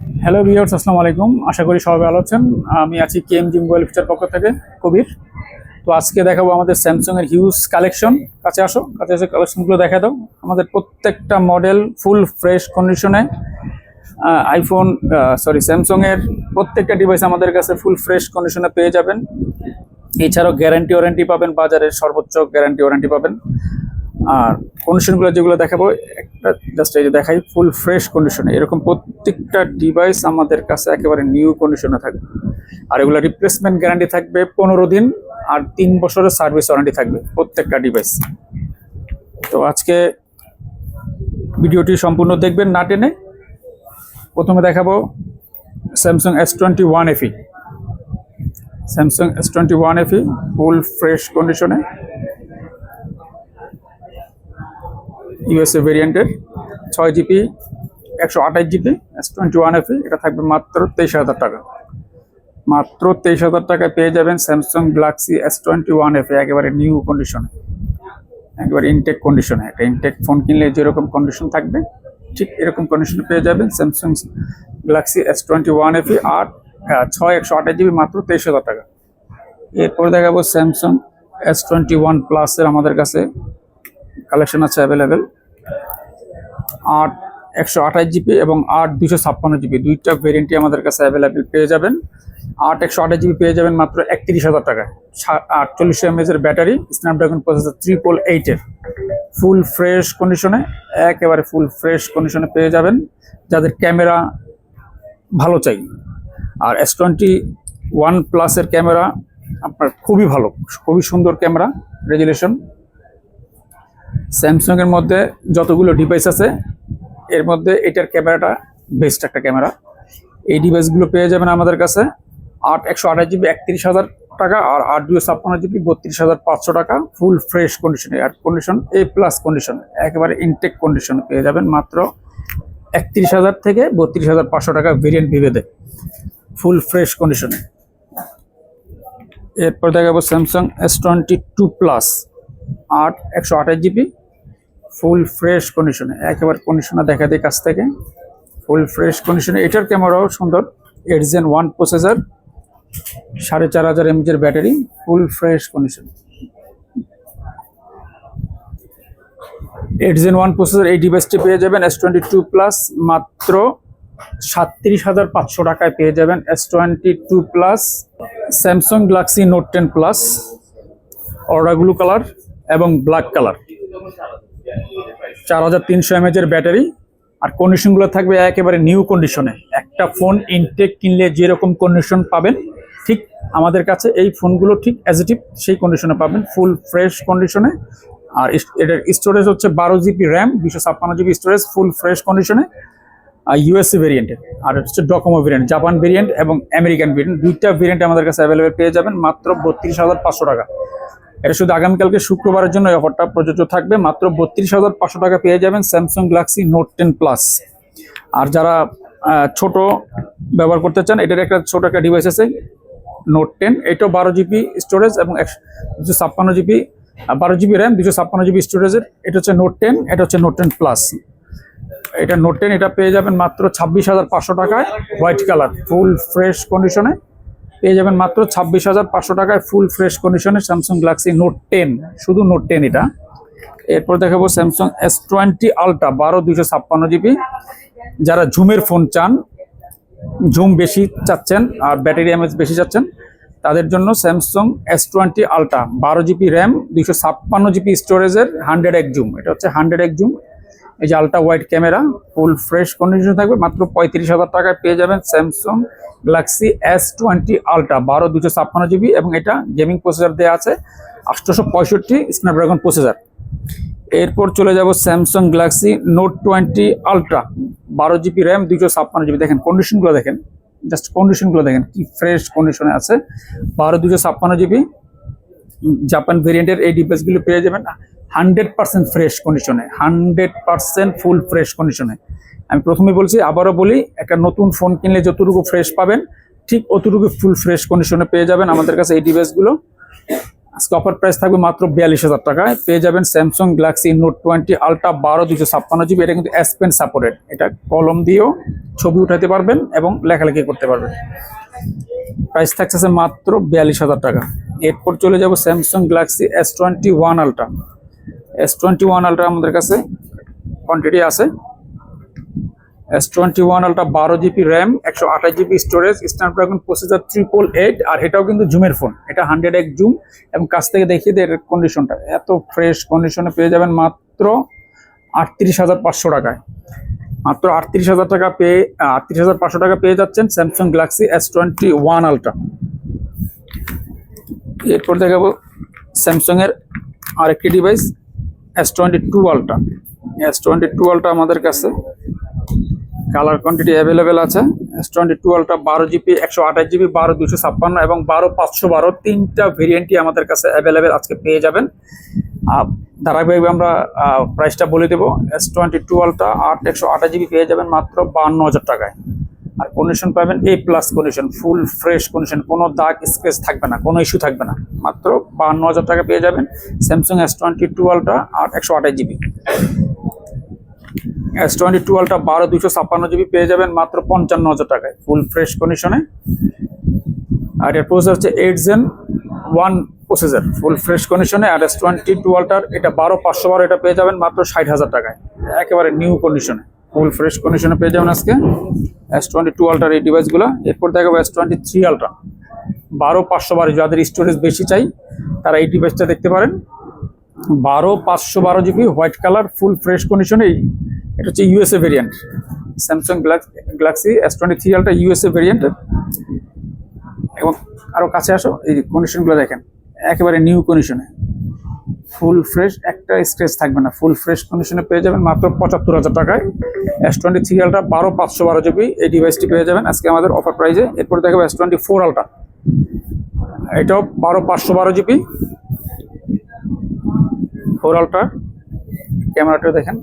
Hello viewers আসসালামু আলাইকুম। আশা করি সবাই ভালো আছেন। আমি আছি কেএম জিম মোবাইল ফিচার পক্ষ থেকে, কবির। তো আজকে দেখাবো আমাদের স্যামসাং এর হিউজ কালেকশন কাছে আসো, কাছে এসে কালেকশনগুলো দেখা দাও। আমাদের প্রত্যেকটা মডেল ফুল ফ্রেশ কন্ডিশনে আইফোন সরি স্যামসাং এর প্রত্যেকটা ডিভাইস আমাদের কাছে ফুল ফ্রেশ কন্ডিশনে পেয়ে যাবেন। এছাড়াও গ্যারান্টি ওয়ারেন্টি পাবেন, বাজারের সর্বোচ্চ গ্যারান্টি ওয়ারেন্টি পাবেন। আর কন্ডিশনগুলো যেগুলো দেখাবো, একটা জাস্ট এই যে দেখাই ফুল ফ্রেশ কন্ডিশনে এরকম প্রত্যেকটা ডিভাইস আমাদের কাছে একেবারে নিউ কন্ডিশনে থাকবে। আর এগুলো রিপ্লেসমেন্ট গ্যারান্টি থাকবে পনেরো দিন আর তিন বছরের সার্ভিস ওয়ারেন্টি থাকবে প্রত্যেকটা ডিভাইস তো আজকে ভিডিওটি সম্পূর্ণ দেখবেন না টেনে। প্রথমে দেখাবো Samsung S twenty one FE Samsung S twenty one FE full fresh কন্ডিশনে ইউএসএ ভেরিয়েন্টের ছয় জিবি একশো আঠাশ GB S twenty one FE এটা থাকবে মাত্র তেইশ হাজার টাকা। মাত্র তেইশ হাজার টাকায় পেয়ে যাবেন Samsung Galaxy S twenty one FE একেবারে নিউ কন্ডিশনে একেবারে ইনটেক কন্ডিশনে একটা ইনটেক ফোন কিনলে যেরকম কন্ডিশন থাকবে ঠিক এরকম কন্ডিশনে পেয়ে যাবেন Samsung Galaxy S twenty one FE ah, ছয় একশো আঠাশ জিবি মাত্র তেইশ হাজার টাকা। এরপর দেখাবো স্যামসাং এস টোয়েন্টি ওয়ান প্লাসের আমাদের কাছে কালেকশন আছে অ্যাভেলেবেল আট একশো আঠাশ জিবি এবং আট দুশো ছাপ্পান্ন জিবি। দুইটা ভেরিয়েন্টই আমাদের কাছে অ্যাভেলেবেল পেয়ে যাবেন। আট একশো আঠাশ জিবি পেয়ে যাবেন মাত্র একত্রিশ হাজার টাকায়। আটচল্লিশ এমএচের ব্যাটারি স্ন্যাপড্রাগন প্রসেসর ত্রিপল এইটের ফুল ফ্রেশ কন্ডিশনে একেবারে ফুল ফ্রেশ কন্ডিশনে পেয়ে যাবেন। যাদের ক্যামেরা ভালো চাই। আর এস টোয়েন্টি ওয়ান প্লাসের ক্যামেরা আপনার খুবই ভালো, খুবই সুন্দর ক্যামেরা রেজুলেশন স্যামসাং এর মধ্যে যতগুলো ডিভাইস আছে, এর মধ্যে এটার ক্যামেরাটা বেস্ট একটা ক্যামেরা। এই ডিভাইসগুলো পেয়ে যাবেন আমাদের কাছে আট, একশো আঠাশ জিবি একত্রিশ হাজার টাকা আর আট দুশো ছাপ্পান্ন জিবি বত্রিশ হাজার পাঁচশো টাকা। ফুল ফ্রেশ কন্ডিশনে আর কন্ডিশন এ প্লাস কন্ডিশন একেবারে ইনটেক কন্ডিশন পেয়ে যাবেন মাত্র একত্রিশ হাজার থেকে বত্রিশ হাজার পাঁচশো টাকা ভেরিয়েন্ট বিভেদে। ফুল ফ্রেশ কন্ডিশনে এরপর দেখাবো Samsung S twenty two plus আট, একশো আঠাশ জিবি ফুল ফ্রেশ কন্ডিশনে একেবারে কন্ডিশনে দেখা দেয় কাছ থেকে। ফুল ফ্রেশ কন্ডিশনে এটার ক্যামেরাও সুন্দর এইট জেন ওয়ান প্রসেসর সাড়ে চার হাজার এমজের battery full fresh condition eight gen one processor এই ডিভাইসটি পেয়ে যাবেন এস টোয়েন্টি টু প্লাস মাত্র সাতত্রিশ হাজার পাঁচশো টাকায় পেয়ে যাবেন S twenty two plus Samsung Galaxy Note ten plus order blue colour এবং ব্ল্যাক কালার চার হাজার তিনশো এমএচের ব্যাটারি। আর কন্ডিশনগুলো থাকবে একেবারে নিউ কন্ডিশনে একটা ফোন ইনটেক কিনলে যেরকম কন্ডিশন পাবেন, ঠিক আমাদের কাছে এই ফোনগুলো ঠিক অ্যাজিটিভ সেই কন্ডিশনে পাবেন ফুল ফ্রেশ কন্ডিশনে আর এটার স্টোরেজ হচ্ছে বারো জিবি র্যাম দুশো ছাপ্পান্ন জিবি স্টোরেজ ফুল ফ্রেশ কন্ডিশনে আর ইউএসসি ভেরিয়েন্টের আর হচ্ছে ডকোমো ভেরিয়েন্ট জাপান ভেরিয়েন্ট এবং আমেরিকান ভেরিয়েন্ট দুইটা ভেরিয়েন্ট আমাদের কাছে অ্যাভেলেবেল পেয়ে যাবেন, মাত্র বত্রিশ হাজার পাঁচশো টাকা। এটা শুধু আগামীকালকে শুক্রবারের জন্য অফারটা প্রযোজ্য থাকবে। মাত্র বত্রিশ হাজার পাঁচশো টাকা পেয়ে যাবেন Samsung Galaxy Note ten plus আর যারা ছোট ব্যবহার করতে চান, এটার একটা ছোট একটা ডিভাইস আছে নোট টেন। এটাও বারো জিবি স্টোরেজ এবং দুশো ছাপ্পান্ন জিবি বারো জিবি র্যাম দুশো ছাপ্পান্ন জিবি স্টোরেজের এটা হচ্ছে নোট টেন, এটা হচ্ছে নোট টেন প্লাস এটা নোট টেন, এটা পেয়ে যাবেন মাত্র ছাব্বিশ হাজার পাঁচশো টাকায়। হোয়াইট কালার ফুল ফ্রেশ কন্ডিশনে পেয়ে যাবেন মাত্র ছাব্বিশ হাজার পাঁচশো টাকায় ফুল ফ্রেশ কন্ডিশনে স্যামসাং গ্যালাক্সি নোট টেন শুধু নোট টেন এটা। এরপর দেখাবো স্যামসাং এস টোয়েন্টি আলট্রা বারো দুশো ছাপ্পান্ন জিবি যারা ঝুমের ফোন চান ঝুম বেশি চাচ্ছেন আর ব্যাটারি এমএচ বেশি চাচ্ছেন, তাদের জন্য স্যামসাং এস টোয়েন্টি আলট্রা বারো জিবি র্যাম দুইশো ছাপ্পান্ন জিবি স্টোরেজের হান্ড্রেড এক জুম এটা হচ্ছে হান্ড্রেড এক জুম এই যে ultra wide camera full fresh condition থাকবে, মাত্র পঁয়ত্রিশ হাজার টাকায় পেয়ে যাবেন Samsung Galaxy S twenty ultra বারো দুশো ছাপ্পান্ন জিবি এবং এটা গেমিং প্রসেসার দেওয়া আছে আটশোশো পঁয়ষট্টি স্ন্যাপড্রাগন প্রসেসার এরপর চলে যাব Samsung Galaxy Note twenty ultra বারো জিবি র্যাম দুশো ছাপ্পান্ন জিবি দেখেন কন্ডিশনগুলো দেখেন জাস্ট কন্ডিশনগুলো দেখেন, কি ফ্রেশ কন্ডিশনে আছে। বারো দুশো ছাপ্পান্ন জিবি জাপান ভেরিয়েন্টের এই ডিভাইসগুলো পেয়ে যাবেন। হান্ড্রেড পার্সেন্ট ফ্রেশ কন্ডিশনে হান্ড্রেড পার্সেন্ট ফুল ফ্রেশ কন্ডিশনে আমি প্রথমে বলছি, আবারও বলি, একটা নতুন ফোন কিনলে যতটুকু ফ্রেশ পাবেন, ঠিক অতটুকু ফুল ফ্রেশ কন্ডিশনে পেয়ে যাবেন আমাদের কাছে এই ডিভাইসগুলো আজকে অফার প্রাইস থাকবে মাত্র বিয়াল্লিশ হাজার টাকায়। পেয়ে যাবেন Samsung Galaxy Note twenty ultra বারো দুশো ছাপ্পান্ন জিবি এটা কিন্তু এস পেন সাপোর্টেড এটা কলম দিয়েও ছবি উঠাতে পারবেন এবং লেখালেখি করতে পারবেন। প্রাইস থাকছে মাত্র বিয়াল্লিশ হাজার টাকা। এরপর চলে যাব Samsung Galaxy S twenty one ultra S twenty one ultra আমাদের কাছে কোয়ান্টিটি আছে। এস টোয়েন্টি ওয়ান আলট্রা বারো জিবি র্যাম একশো আঠাশ GB storage Snapdragon processor triple eight আর এটাও কিন্তু জুমের ফোন এটা হান্ড্রেড এক জুম এবং কাছ থেকে দেখিয়ে দেয় এর কন্ডিশনটা এত ফ্রেশ কন্ডিশনে পেয়ে যাবেন মাত্র আটত্রিশ হাজার পাঁচশো টাকায়। মাত্র আটত্রিশ হাজার টাকা পেয়ে, আটত্রিশ হাজার পাঁচশো টাকা পেয়ে যাচ্ছেন Samsung Galaxy S twenty one ultra এরপর দেখাবো স্যামসাংয়ের আরেকটি device S twenty two ultra S twenty two ultra আমাদের কাছে। কালার কোয়ান্টিটি অ্যাভেলেবেল আছে। এস টোয়েন্টি টুয়েলভটা বারো জিবি একশো আঠাশ জিবি বারো দুশো ছাপ্পান্ন এবং বারো পাঁচশো বারো তিনটা ভেরিয়েন্টই আমাদের কাছে অ্যাভেলেবেল আজকে পেয়ে যাবেন। ধারাবাহিকভাবে আমরা প্রাইসটা বলে দেবো। এস টোয়েন্টি টুয়েলভটা আট, একশো আঠাশ জিবি পেয়ে যাবেন মাত্র বান্ন হাজার টাকায়। আর কন্ডিশন পাবেন A plus condition full fresh condition কোনো দাগ স্ক্রেচ থাকবে না, কোনো ইস্যু থাকবে না। মাত্র বাহান্ন হাজার টাকা পেয়ে যাবেন স্যামসাং এস টোয়েন্টি টুয়েলভটা আট একশো আঠাশ জিবি এস টোয়েন্টি টুয়েলভটা বারো দুশো ছাপ্পান্ন জিবি পেয়ে যাবেন মাত্র পঞ্চান্ন হাজার টাকায় ফুল ফ্রেশ কন্ডিশনে আর এর প্রসেসর হচ্ছে eight gen one processor full fresh কন্ডিশনে আর এস টোয়েন্টি টুয়েলভটার এটা বারো পাঁচশো বারো এটা পেয়ে যাবেন মাত্র ষাট হাজার টাকায়, একেবারে নিউ কন্ডিশনে ফুল ফ্রেশ কন্ডিশনে পেয়ে যাবেন আজকে। এস টোয়েন্টি টুয়েলভটার এই ডিভাইসগুলো এরপর দেখাবো এস টোয়েন্টি থ্রি আলট্রা বারো পাঁচশো বারো যাদের স্টোরেজ বেশি চাই, তারা এই ডিভাইসটা দেখতে পারেন। বারো পাঁচশো বারো GB white colour full fresh কন্ডিশনে এটা হচ্ছে USA variant Samsung Galaxy S twenty three ultra USA variant এবং আরও কাছে আসো, এই কন্ডিশনগুলো দেখেন। একেবারে নিউ কন্ডিশনে ফুল ফ্রেশ, একটা স্ক্রেচ থাকবে না। ফুল ফ্রেশ কন্ডিশনে পেয়ে যাবেন মাত্র পঁচাত্তর হাজার টাকায়। এস টোয়েন্টি থ্রি আলটা বারো পাঁচশো বারো জিবি এই ডিভাইসটি পেয়ে যাবেন আজকে আমাদের অফার প্রাইজে এরপর দেখাবো এস টোয়েন্টি ফোর আলটা এটাও বারো পাঁচশো বারো জিবি ফোর আলট্রা ক্যামেরাটা দেখেন।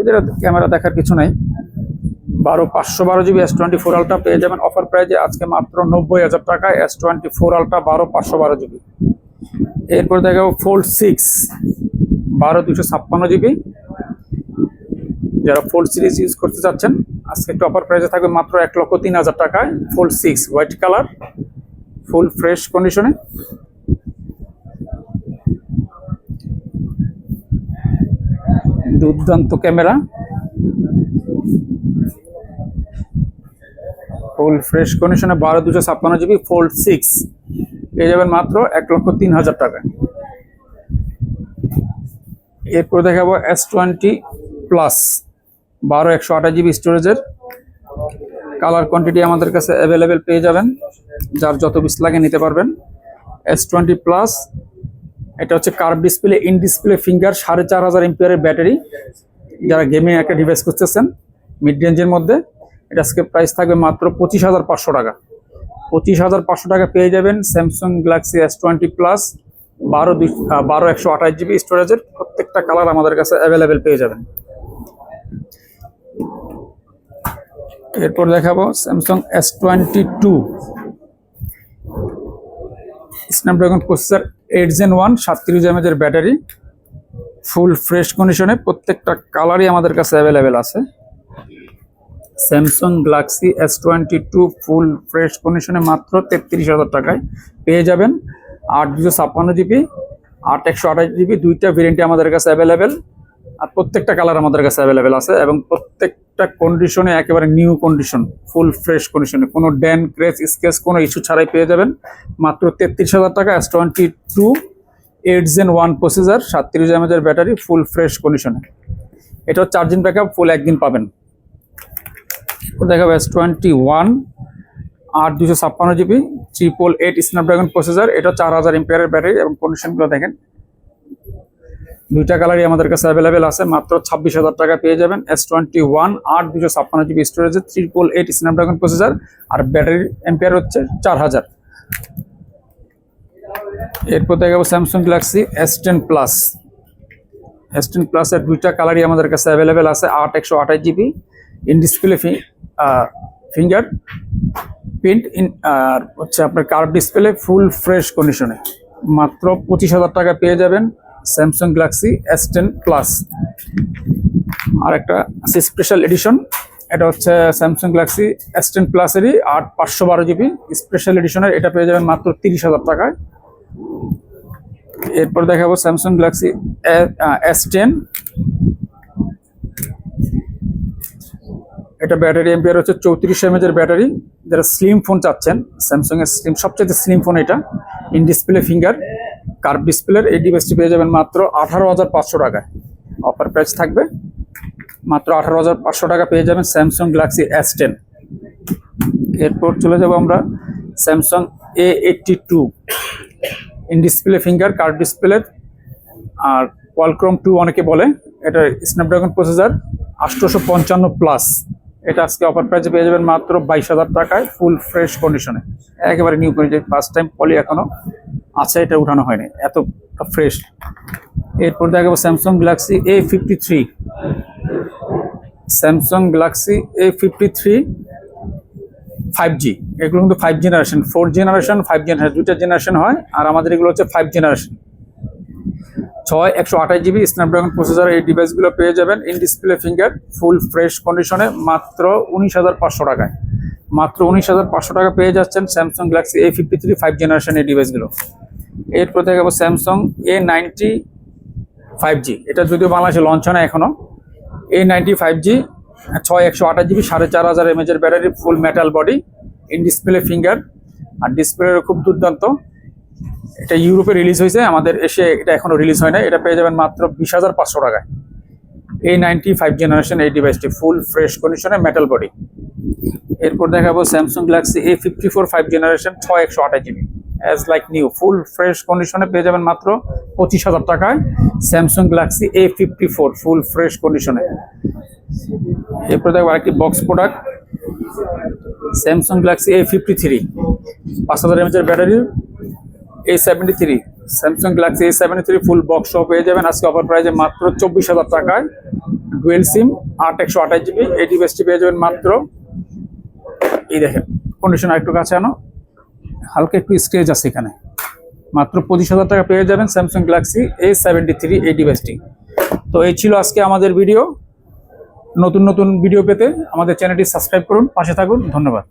এদের ক্যামেরা দেখার কিছু নাই। বারো পাঁচশো বারো GB S twenty four ultra পেয়ে যাবেন। অফার প্রাইজে আজকে মাত্র নব্বই হাজার টাকায় এস টোয়েন্টি ফোর আলট্রা বারো পাঁচশো বারো জিবি এরপর দেখাবো ফোল্ড সিক্স বারো দুশো ছাপ্পান্ন জিবি যারা ফোল্ড সিরিজ ইউজ করতে চাচ্ছেন, আজকে একটু অফার প্রাইসে থাকবে মাত্র এক লক্ষ তিন হাজার টাকায় fold six white colour full fresh কন্ডিশনে দুর্দান্ত ক্যামেরা। ফুল ফ্রেশ কন্ডিশনে বারো দুশো ছাপ্পান্ন জিবি ফোল্ড সিক্স পেয়ে যাবেন মাত্র এক লক্ষ তিন হাজার টাকা। এরপর দেখাবো এস টোয়েন্টি প্লাস বারো একশো আঠাশ জিবি স্টোরেজের কালার কোয়ান্টিটি আমাদের কাছে অ্যাভেলেবেল পেয়ে যাবেন, যার যত পিস লাগে নিতে পারবেন। এস টোয়েন্টি প্লাস এটা হচ্ছে curve display in display finger সাড়ে চার হাজার এমপিয়ারের ব্যাটারি যারা গেমিং একটা ডিভাইস করতেছেন মিড রেঞ্জের মধ্যে এটা আজকে প্রাইস থাকবে মাত্র পঁচিশ হাজার পাঁচশো টাকা। পঁচিশ হাজার পাঁচশো টাকা পেয়ে যাবেন Samsung Galaxy S twenty plus বারো দুই বারো একশো আঠাশ জিবি স্টোরেজের প্রত্যেকটা কালার আমাদের কাছে অ্যাভেলেবেল পেয়ে যাবেন। এরপর দেখাবো Samsung S twenty two Snapdragon processor eight gen one সাতত্রিশ এমএজের ব্যাটারি ফুল ফ্রেশ কন্ডিশনে প্রত্যেকটা কালারই আমাদের কাছে অ্যাভেলেবেল আছে। Samsung Galaxy S twenty two full fresh কন্ডিশনে মাত্র তেত্রিশ হাজার টাকায় পেয়ে যাবেন। আট দুশো ছাপ্পান্ন জিবি, আট একশো আঠাশ জিবি, দুইটা ভেরিয়েন্টই আমাদের কাছে অ্যাভেলেবেল আর প্রত্যেকটা কালার আমাদের কাছে অ্যাভেলেবেল আছে এবং প্রত্যেকটা কন্ডিশনে একেবারে নিউ কন্ডিশন ফুল ফ্রেশ কন্ডিশনে কোনো ড্যান ক্রেস স্কেচ কোনো ইস্যু ছাড়াই পেয়ে যাবেন। মাত্র তেত্রিশ হাজার টাকা S twenty two eight gen one processor সাতত্রিশ এমএজের ব্যাটারি ফুল ফ্রেশ কন্ডিশনে এটাও চার্জিং ব্যাকআপ ফুল একদিন পাবেন। দেখাবো এস টোয়েন্টি ওয়ান আট দুশো ছাপ্পান্ন GB triple eight Snapdragon processor এটা চার হাজার এমপিয়ারের ব্যাটারি এবং কন্ডিশনগুলো দেখেন। দুইটা কালারই আমাদের কাছে অ্যাভেলেবেল আছে, মাত্র ছাব্বিশ হাজার টাকা পেয়ে যাবেন। এস টোয়েন্টি ওয়ান আট দুশো ছাপ্পান্ন জিবি স্টোরেজে ট্রিপল এইট স্ন্যাপড্রাগন প্রসেসর আর ব্যাটারি এম্পিয়ার হচ্ছে চার হাজার। এরপর দেখাবো Samsung Galaxy S ten plus S ten প্লাসের দুইটা কালারই আমাদের কাছে অ্যাভেলেবেল আছে, আট একশো আঠাশ GB in display fingerprint in আর হচ্ছে আপনার কার্ভ ডিসপ্লে ফুল ফ্রেশ কন্ডিশনে মাত্র পঁচিশ হাজার টাকা পেয়ে যাবেন Samsung Galaxy S ten plus আর একটা আছে স্পেশাল এডিশন এটা হচ্ছে স্যামসাং গ্যালাক্সি এস টেন প্লাসেরই আট পাঁচশো বারো জিবি স্পেশাল এডিশনের এটা পেয়ে যাবেন মাত্র তিরিশ হাজার টাকায়। এরপর দেখাবো স্যামসাং গ্যালাক্সি এস টেন এটা ব্যাটারি এমপিআর হচ্ছে চৌত্রিশ এমএজের ব্যাটারি। যারা স্লিম ফোন চাচ্ছেন স্যামসাং এর স্লিম সবচেয়ে স্লিম ফোন এটা। ইন ডিসপ্লে ফিঙ্গার কার্ভ ডিসপ্লের এই ডিভাইসটি পেয়ে যাবেন মাত্র আঠারো হাজার পাঁচশো টাকায়। অফার প্রাইস থাকবে মাত্র আঠারো হাজার পাঁচশো টাকা পেয়ে যাবেন স্যামসাং গ্যালাক্সি এস টেন এরপর চলে যাব আমরা Samsung A eighty two in display finger curve ডিসপ্লের আর কোয়ালক্রোম টু অনেকে বলে, এটা স্ন্যাপড্রাগন প্রসেসর আটশোশো পঞ্চান্ন প্লাস এটা আজকে অফার প্রাইসে পেয়ে যাবেন মাত্র বাইশ হাজার টাকায় ফুল ফ্রেশ কন্ডিশনে একেবারে new condition first time poly এখনও আছে, এটা উঠানো হয়নি এত ফ্রেশ এরপর দেখাবো Samsung Galaxy A fifty three Samsung Galaxy A fifty three five G এগুলো কিন্তু five generation four generation five generation দুইটা জেনারেশন হয়, আর আমাদের এগুলো হচ্ছে ফাইভ জেনারেশন ছয়, একশো আঠাশ জিবি স্ন্যাপড্রাগন প্রসেসর এই ডিভাইসগুলো পেয়ে যাবেন। In display finger full fresh কন্ডিশনে মাত্র উনিশ হাজার পাঁচশো টাকায়। মাত্র উনিশ হাজার পাঁচশো টাকা পেয়ে যাচ্ছেন Samsung Galaxy A fifty three five generation এই ডিভাইসগুলো এরপর দেখাবো Samsung A ninety five G এটা যদিও বাংলাদেশে লঞ্চ হয় না এখনও। এ নাইনটি ফাইভ জি ছয়, একশো আঠাশ জিবি, সাড়ে চার হাজার এমএজের battery full metal body in display finger R display খুব দুর্দান্ত। এটা ইউরোপে রিলিজ হয়েছে, আমাদের এসে এটা এখনও রিলিজ হয় না এটা পেয়ে যাবেন মাত্র বিশ হাজার পাঁচশো টাকায়। এই নাইনটি ফাইভ জেনারেশন এই ডিভাইসটি ফুল ফ্রেশ কন্ডিশনে মেটাল বডি এরপর দেখাবো Samsung Galaxy A fifty four five generation ছয় একশো আঠাশ GB as like new full fresh কন্ডিশনে পেয়ে যাবেন মাত্র পঁচিশ হাজার টাকায় Samsung Galaxy A fifty four full fresh কন্ডিশনে এরপর দেখব আরেকটি box product Samsung Galaxy A fifty three পাঁচ হাজার এমএচের battery A seventy three Samsung Galaxy A seventy three full box পেয়ে যাবেন। আজকে অফার প্রাইজে মাত্র চব্বিশ হাজার টাকায়। ডুয়েল সিম আট একশো আঠাশ জিবি এই ডিভাইসটি পেয়ে যাবেন মাত্র। এই দেখেন কন্ডিশন একটু কাছে আনো। হালকা একটু স্ক্রেচ আছে এখানে। মাত্র পঁচিশ হাজার টাকা পেয়ে যাবেন Samsung Galaxy A seventy three এই ডিভাইসটি তো এই ছিল আজকে আমাদের ভিডিও নতুন নতুন ভিডিও পেতে আমাদের চ্যানেলটি সাবস্ক্রাইব করুন, পাশে থাকুন। ধন্যবাদ।